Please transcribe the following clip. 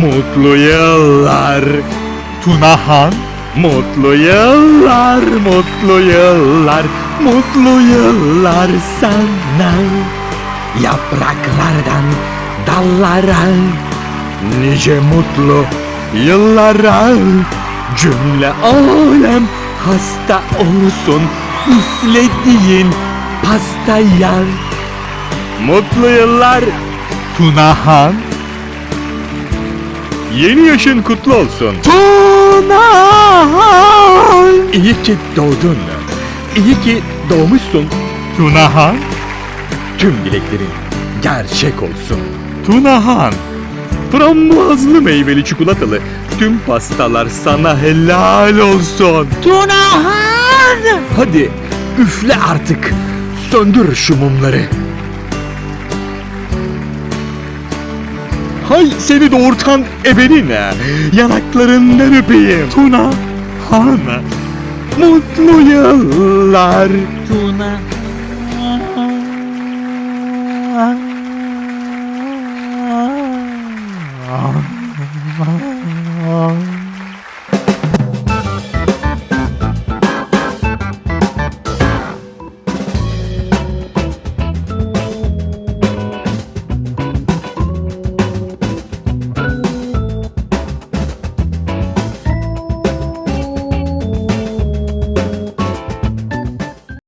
Mutlu yıllar Tunahan, Mutlu yıllar, mutlu yıllar, mutlu yıllar sana. Yapraklardan dallara, nice mutlu yıllara. Cümle alem hasta olsun, üflediğin pastaya. Mutlu yıllar, Tunahan, yeni yaşın kutlu olsun. Tunahan, İyi ki doğdun. İyi ki doğmuşsun. Tunahan, Tüm dileklerin gerçek olsun. Tunahan, Frambuazlı meyveli çikolatalı tüm pastalar sana helal olsun. Tunahan. Hadi üfle artık. Söndür şu mumları. Hay seni doğurtan ebenine. Yanaklarından öpeyim. Tunahan, Mutlu yıllar. Tunahan.